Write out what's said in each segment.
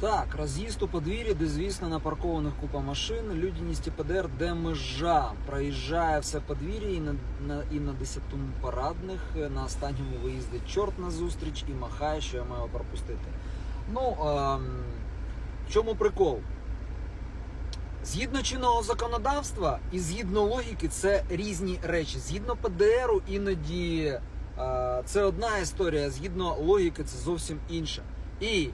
Так, роз'їзд у подвір'ї, де, звісно, напаркованих купа машин, людяність ПДР, де межа. Проїжджає все подвір'я і на, на, і на десятому парадних е, на останньому виїздить чорт на зустріч і махає, що я маю пропустити. Ну, ем, в чому прикол? Згідно чинного законодавства і згідно логіки, це різні речі. Згідно ПДРу, іноді е, це одна історія, згідно логіки, це зовсім інша. І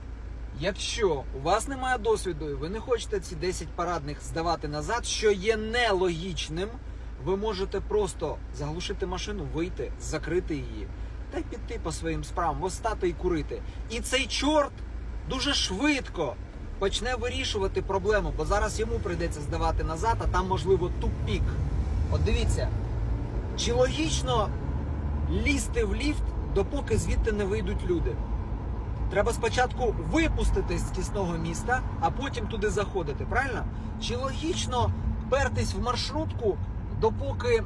якщо у вас немає досвіду, і ви не хочете ці 10 парадних здавати назад, що є нелогічним, ви можете просто заглушити машину, вийти, закрити її та й піти по своїм справам, встати і курити. І цей чорт дуже швидко почне вирішувати проблему, бо зараз йому прийдеться здавати назад, а там можливо тупік. От дивіться, чи логічно лізти в ліфт, допоки звідти не вийдуть люди? Треба спочатку випустити з тісного міста, а потім туди заходити. Правильно? Чи логічно пертись в маршрутку, допоки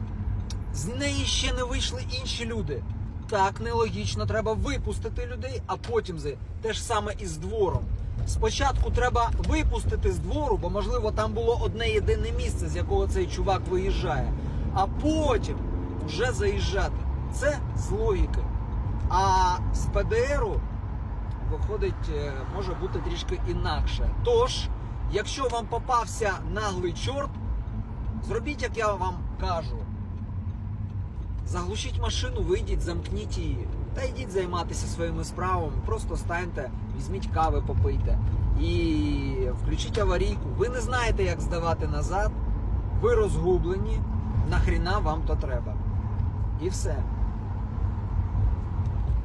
з неї ще не вийшли інші люди? Так, нелогічно. Треба випустити людей, а потім за те ж саме і з двором. Спочатку треба випустити з двору, бо можливо там було одне єдине місце, з якого цей чувак виїжджає, а потім вже заїжджати. Це з логіки. А з ПДРу виходить, е, може бути трішки інакше. Тож, якщо вам попався наглий чорт, зробіть, як я вам кажу. Заглушіть машину, вийдіть, замкніть її. Та йдіть займатися своїми справами. Просто станьте, візьміть кави, попийте і включіть аварійку. Ви не знаєте, як здавати назад. Ви розгублені. Нахріна вам то треба. І все.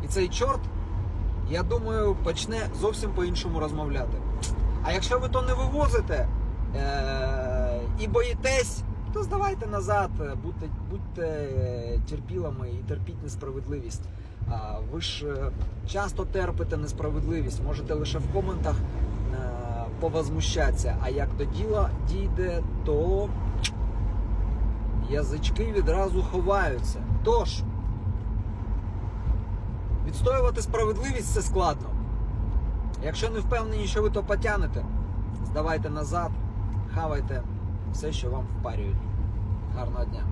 І цей чорт, я думаю, почне зовсім по-іншому розмовляти. А якщо ви то не вивозите е- і боїтесь, то здавайте назад, будьте, будьте терпілими і терпіть несправедливість. А ви ж е, часто терпите несправедливість, можете лише в коментах е- повозмущатися. А як до діла дійде, то язички відразу ховаються. Тож, відстоювати справедливість це складно. Якщо не впевнені, що ви то потягнете, здавайте назад, хавайте все, що вам впарюють. Гарного дня!